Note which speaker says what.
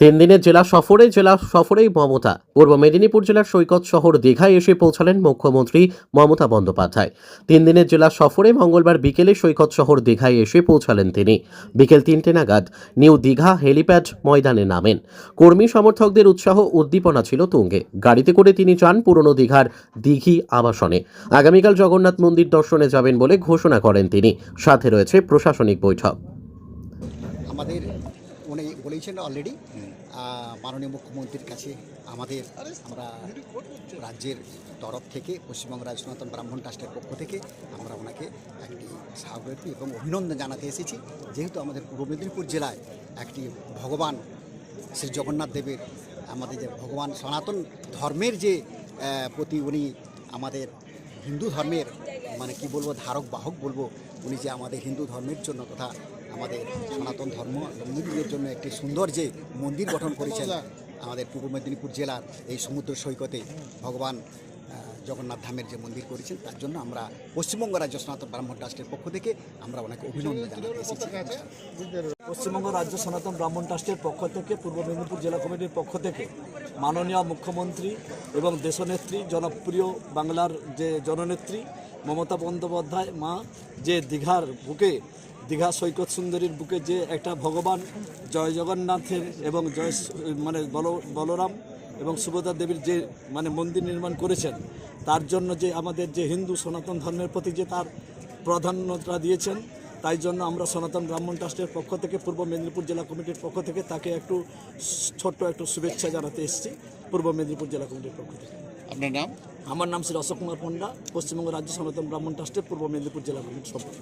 Speaker 1: তিন দিনের জেলা সফরে জেলা সফরেই মমতা। পূর্ব মেদিনীপুর জেলার সৈকত শহর দীঘায় এসে পৌঁছালেন মুখ্যমন্ত্রী মমতা বন্দ্যোপাধ্যায়। তিন দিনের জেলা সফরে মঙ্গলবার বিকেলে সৈকত শহর দীঘায় এসে পৌঁছালেন তিনি। বিকেল তিনটে নাগাদ নিউ দীঘা হেলিপ্যাড ময়দানে নামেন। কর্মী সমর্থকদের উৎসাহ উদ্দীপনা ছিল তুঙ্গে। গাড়িতে করে তিনি যান পুরনো দীঘার দীঘি আবাসনে। আগামীকাল জগন্নাথ মন্দির দর্শনে যাবেন বলে ঘোষণা করেন তিনি। সাথে রয়েছে প্রশাসনিক বৈঠক।
Speaker 2: আমাদের উনি বলেছেন অলরেডি মাননীয় মুখ্যমন্ত্রীর কাছে আমাদের আমরা রাজ্যের তরফ থেকে পশ্চিমবঙ্গ রাজ্য সনাতন ব্রাহ্মণ ট্রাস্টের পক্ষ থেকে আমরা ওনাকে একটি স্বাগত এবং অভিনন্দন জানাতে এসেছি। যেহেতু আমাদের পূর্ব মেদিনীপুর জেলায় একটি ভগবান শ্রী জগন্নাথ দেবের আমাদের যে ভগবান সনাতন ধর্মের যে প্রতি উনি আমাদের হিন্দু ধর্মের মানে কি বলব ধারক বাহক বলব উনি যে আমাদের হিন্দু ধর্মের জন্য তথা আমাদের সনাতন ধর্ম মন্দিরের জন্য একটি সুন্দর যে মন্দির গঠন করেছেন আমাদের পূর্ব মেদিনীপুর জেলার এই সমুদ্র সৈকতে ভগবান জগন্নাথ ধামের যে মন্দির করেছেন, তার জন্য আমরা পশ্চিমবঙ্গ রাজ্য সনাতন ব্রাহ্মণ ট্রাস্টের পক্ষ থেকে আমরা ওনাকে অভিনন্দন জানাতে এসেছি।
Speaker 3: পশ্চিমবঙ্গ রাজ্য সনাতন ব্রাহ্মণ ট্রাস্টের পক্ষ থেকে, পূর্ব মেদিনীপুর জেলা কমিটির পক্ষ থেকে মাননীয় মুখ্যমন্ত্রী এবং দেশনেত্রী, জনপ্রিয় বাংলার যে জননেত্রী মমতা বন্দ্যোপাধ্যায় মা, যে দীঘার বুকে দীঘা সৈকত সুন্দরীর বুকে যে একটা ভগবান জয় জগন্নাথের এবং জয় মানে বল বলরাম এবং সুভদ্রা দেবীর যে মানে মন্দির নির্মাণ করেছেন তার জন্য যে আমাদের যে হিন্দু সনাতন ধর্মের প্রতি যে তার প্রাধান্যতা দিয়েছেন তাই জন্য আমরা সনাতন ব্রাহ্মণ ট্রাস্টের পক্ষ থেকে পূর্ব মেদিনীপুর জেলা কমিটির পক্ষ থেকে তাকে একটু ছোট্ট একটু শুভেচ্ছা জানাতে এসেছি পূর্ব মেদিনীপুর জেলা কমিটির পক্ষ থেকে।
Speaker 4: আপনার নাম?
Speaker 3: আমার নাম শ্রী অশোক কুমার পণ্ডা পশ্চিমবঙ্গ রাজ্য সনাতন ব্রাহ্মণ ট্রাস্টের পূর্ব মেদিনীপুর জেলা কমিটির সভাপতি